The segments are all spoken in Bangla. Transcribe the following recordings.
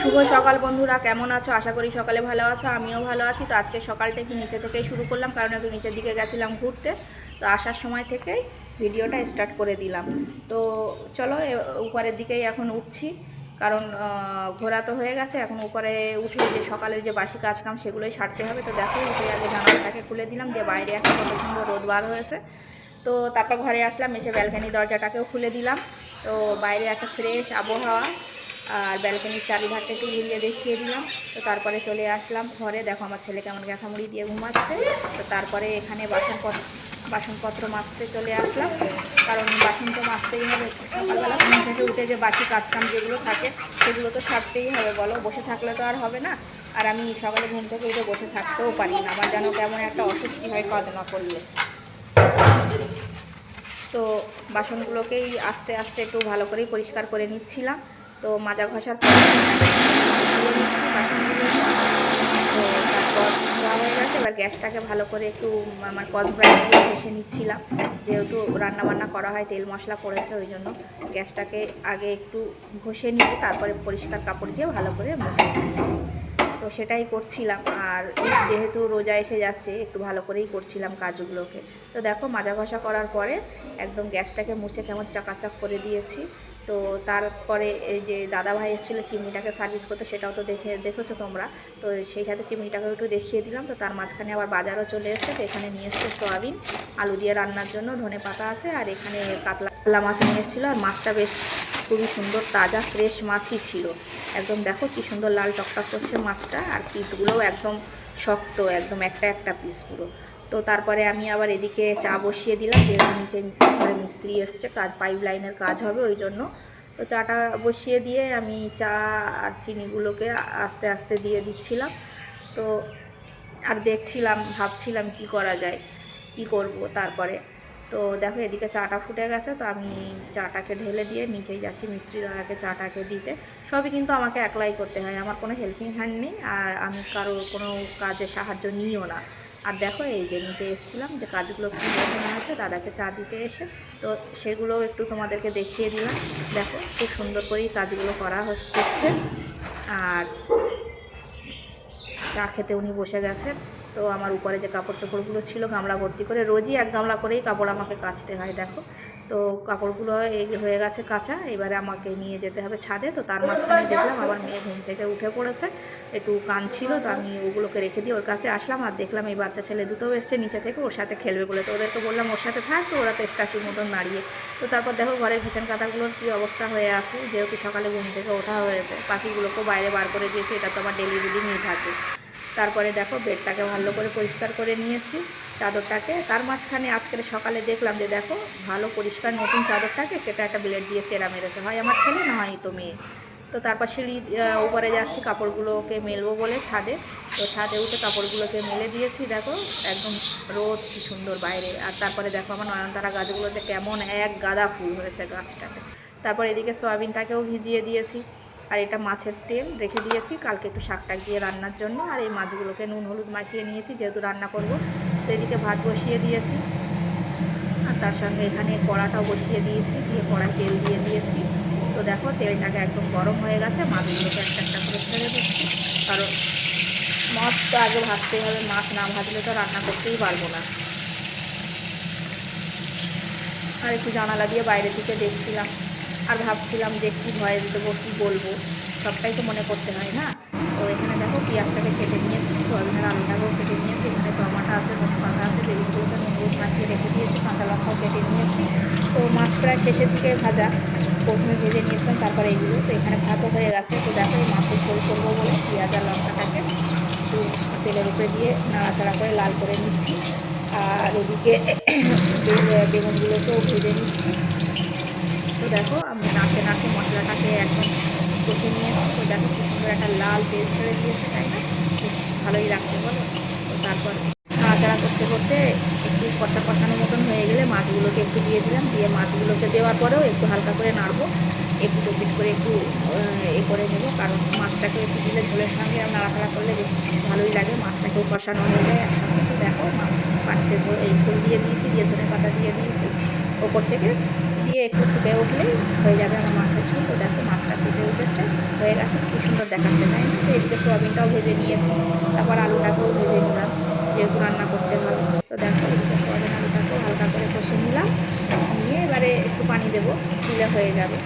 শুভ সকাল বন্ধুরা, কেমন আছো? আশা করি সকালে ভালো আছো, আমিও ভালো আছি। তো আজকে সকালটা একটু নিচে থেকেই শুরু করলাম, কারণ একটু নিচের দিকে গেছিলাম ঘুরতে। তো আসার সময় থেকেই ভিডিওটা স্টার্ট করে দিলাম। তো চলো উপরের দিকেই এখন উঠছি। কারণ ঘোরা তো হয়ে গেছে, এখন উপরে উঠে যে সকালের যে বাসি কাজকাম, সেগুলোই সারতে হবে। তো দেখো, উঠে আগে জানালাটাকে খুলে দিলাম, দিয়ে বাইরে একটা কত সুন্দর রোদ বার হয়েছে। তো তারপর ঘরে আসলাম, এসে ব্যালকানি দরজাটাকেও খুলে দিলাম। তো বাইরে একটা ফ্রেশ আবহাওয়া। আর ব্যালকনির চারিধারটা একটু ঘুরিয়ে দেখিয়ে দিলাম। তো তারপরে চলে আসলাম ঘরে। দেখো আমার ছেলে কেমন মুড়ি দিয়ে ঘুমাচ্ছে। তো তারপরে এখানে বাসনপত্র বাসনপত্র মাজতে চলে আসলাম। কারণ বাসন তো মাজতেই হবে। সকালবেলা ঘুম থেকে উঠে যে বাসি কাজকাম যেগুলো থাকে, সেগুলো তো সারতেই হবে। বলো, বসে থাকলে তো আর হবে না। আর আমি সকালে ঘুম থেকে উঠে বসে থাকতেও পারি না। আমার যেন কেমন একটা অস্বস্তি হয় কাজনা করলে। তো বাসনগুলোকেই আস্তে আস্তে একটু ভালো করেই পরিষ্কার করে নিচ্ছিলাম। তো মাজা ঘষার পর তো তারপর ধোয়া হয়ে গেছে, এবার গ্যাসটাকে ভালো করে একটু আমার কসব্রাইট দিয়ে ঘষে নিচ্ছিলাম। যেহেতু রান্নাবান্না করা হয়, তেল মশলা পড়েছে ওই জন্য গ্যাসটাকে আগে একটু ঘষে নিয়ে তারপরে পরিষ্কার কাপড় দিয়ে ভালো করে মুছে তো সেটাই করছিলাম, আর যেহেতু রোজা এসে যাচ্ছে, একটু ভালো করেই করছিলাম কাজগুলোকে। তো দেখো, মাজা ঘষা করার পরে একদম গ্যাসটাকে মুছে কেমন চাকাচাক করে দিয়েছি। তো তারপরে এই যে দাদাভাই এসেছিল চিমনিটাকে সার্ভিস করতে, সেটাও তো দেখে, দেখেছ তোমরা। তো সেই সাথে চিমনিটাকে একটু দেখিয়ে দিলাম। তো তার মাঝখানে আবার বাজারও চলে এসেছে। তো এখানে নিয়ে এসছে সোয়াবিন, আলু দিয়ে রান্নার জন্য ধনে পাতা আছে, আর এখানে কাতলা মাছ নিয়ে এসেছিল। আর মাছটা বেশ খুবই সুন্দর, তাজা ফ্রেশ মাছই ছিল। একদম দেখো কি সুন্দর লাল টকটক করছে মাছটা। আর পিসগুলোও একদম শক্ত, একদম একটা একটা পিস পুরো। তো তারপরে আমি আবার এদিকে চা বসিয়ে দিলাম, যেহেতু নিচে মিস্ত্রি এসছে, কাজ পাইপ লাইনের কাজ হবে ওই জন্য। তো চাটা বসিয়ে দিয়ে আমি চা আর চিনিগুলোকে আস্তে আস্তে দিয়ে দিচ্ছিলাম। তো আর দেখছিলাম, ভাবছিলাম কি করা যায়, কি করব তারপরে। তো দেখো এদিকে চাটা ফুটে গেছে, তো আমি চাটাকে ঢেলে দিয়ে নিচেই যাচ্ছি মিস্ত্রি দাদাকে চাটাকে দিতে। সবই কিন্তু আমাকে একলাই করতে হয়, আমার কোনো হেল্পিং হ্যান্ড নেই আর আমি কারও কোনো কাজে সাহায্য নিইও না। আর দেখো এই যে নিচে এসেছিলাম যে কাজগুলো কী আছে দাদাকে চা দিতে এসে, তো সেগুলো একটু তোমাদেরকে দেখিয়ে দিলাম। দেখো খুব সুন্দর করেই কাজগুলো করা হচ্ছে আর চা খেতে উনি বসে গেছেন। তো আমার উপরে যে কাপড় চোপড়গুলো ছিল, গামলা ভর্তি করে রোজই এক গামলা করেই কাপড় আমাকে কাচতে হয়, দেখো। তো কাপড়গুলো এই হয়ে গেছে কাঁচা, এবারে আমাকে নিয়ে যেতে হবে ছাদে। তো তার মাঝখানে দেখলাম আবার মেয়ে ঘুম থেকে উঠে পড়েছে, একটু কান ছিল তো আমি ওগুলোকে রেখে দিয়ে ওর কাছে আসলাম আর দেখলাম এই বাচ্চা ছেলে দুটোও এসছে নিচে থেকে, ওর সাথে খেলবে বলে। তো ওদেরকে বললাম, ওর সাথে থাক, তো ওরা তো স্ট্যাচুর মতন দাঁড়িয়ে তো তারপর দেখো ঘরের কিচেন কাঁটাগুলোর কী অবস্থা হয়ে আছে, যেহেতু সকালে ঘুম থেকে ওঠা হয়েছে পাখিগুলোকেও বাইরে বার করে দিয়েছি, এটা তো আমার ডেলি রুটিনই থাকে। তারপরে দেখো বেডটাকে ভালো করে পরিষ্কার করে নিয়েছি চাদরটাকে। তার মাঝখানে আজকের সকালে দেখলাম যে দেখো ভালো পরিষ্কার নতুন চাদরটাকে কেটে একটা ব্লেড দিয়ে চেরা মেরেছে। হয় আমার ছেলে না হয় তো মেয়ে। তো তারপর সিঁড়ি উপরে যাচ্ছি, কাপড়গুলোকে মেলবো বলে ছাদে। তো ছাদে উঠে কাপড়গুলোকে মেলে দিয়েছি, দেখো একদম রোদ, কি সুন্দর বাইরে। আর তারপরে দেখো আমার নয়নতারা গাছগুলোতে কেমন এক গাদা ফুল হয়েছে গাছটাকে তারপর এদিকে সয়াবিনটাকেও ভিজিয়ে দিয়েছি। আর এটা মাছের তেল রেখে দিয়েছি। কালকে একটু শাক টাক দিয়ে রান্নার জন্য। আর এই মাছগুলোকে নুন, হলুদ মাখিয়ে নিয়েছি, যেহেতু রান্না করব। তো এদিকে ভাত বসিয়ে দিয়েছি। আর তার সঙ্গে এখানে কড়াটাও বসিয়ে দিয়েছি, দিয়ে কড়ায় তেল দিয়ে দিয়েছি। তো দেখো, তেলটাকে একদম গরম হয়ে গেছে। মাছগুলোকে একটা একটা করে ছেড়ে দিচ্ছি। কারণ মাছ তো আগে ভাজতেই হবে, মাছ না ভাজলে তো রান্না করতেই পারব না। আর একটু জানালা দিয়ে বাইরে থেকে দেখছিলাম। আর ভাবছিলাম যে কী ভয়েস দেবো, কী বলব, সবটাই তো মনে করতে হয় না। তো এখানে দেখো পেঁয়াজটাকে কেটে নিয়েছি, সোয়াবিনের আলুটাকেও কেটে নিয়েছি, এখানে টমাটো আছে পাতা আছে যেগুলোকে নুন মাখিয়ে রেখে দিয়েছি, কাঁচা লঙ্কাও কেটে নিয়েছি। তো মাছ প্রায় শেষের দিকে ভাজা, প্রথমে ভেজে নিয়েছিলাম, তারপরে এগুলো তো এখানে ভাতও হয়ে গেছে, তো দেখো এই মাছের ঝোল করব বলে পেঁয়াজ আর লঙ্কাটাকে তেলের উপরে দিয়ে নাড়াচাড়া করে লাল করে নিচ্ছি। আর এদিকে বেগুনগুলোকেও ভেজে নিচ্ছি। তো দেখো, আমি নাকে নাকে মশলাটাকে একদম কষে নিয়েছি। তো দেখো কি সুন্দর একটা লাল তেল ছেড়ে দিয়েছে, তাই না? বেশ ভালোই লাগছে, বলো। তো তারপর নাড়াচাড়া করতে করতে একটু কষা কষানোর মতন হয়ে গেলে মাছগুলোকে একটু দিয়ে দিলাম। দিয়ে মাছগুলোকে দেওয়ার পরেও একটু হালকা করে নাড়বো। একটু টপিট করে একটু এ করে নেব। কারণ মাছটাকে একটু দিলে ঝোলের সঙ্গে নাড়াচাড়া করলে বেশ ভালোই লাগে। মাছটাকেও কষানো হয়ে যায় একসঙ্গে। তো দেখো, মাছ পানিতে ঝোল, এই ঝোল দিয়ে দিয়েছি, দিয়ে ধনে পাতা দিয়ে দিয়েছি। ওপর থেকে দিয়ে একটু ফুটে উঠলেই হয়ে যাবে আমার মাছের ঝোল। তো দেখো মাছটা ফুটে উঠেছে, হয়ে গেছে, খুব সুন্দর দেখাচ্ছে, তাই তো এদিকে সোয়াবিনটাও ভেজে নিয়েছি, তারপর আলুটাকেও ভেজে নিলাম, যেহেতু রান্না করতে হবে তো দেখো এদিকে সোয়াবিন আলুটাকেও হালকা করে কষে নিলাম, নিয়ে এবারে একটু পানি দেবো দিলে হয়ে যাবে।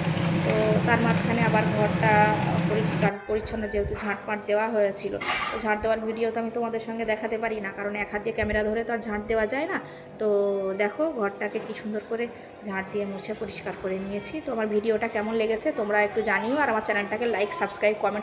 তো তার মাঝখানে আবার ঘরটা পরিষ্কার পরিচ্ছন্ন যেহেতু ঝাঁটপাট দেওয়া হয়েছিল। তো ঝাঁট দেওয়ার ভিডিও তো আমি তোমাদের সঙ্গে দেখাতে পারি না, কারণ এক হাত দিয়ে ক্যামেরা ধরে তো আর ঝাঁট দেওয়া যায় না। তো দেখো, ঘরটাকে কি সুন্দর করে ঝাঁট দিয়ে মুছে পরিষ্কার করে নিয়েছি। তো আমার ভিডিওটা কেমন লেগেছে তোমরা একটু জানিও, আর আমার চ্যানেলটাকে লাইক সাবস্ক্রাইব কমেন্ট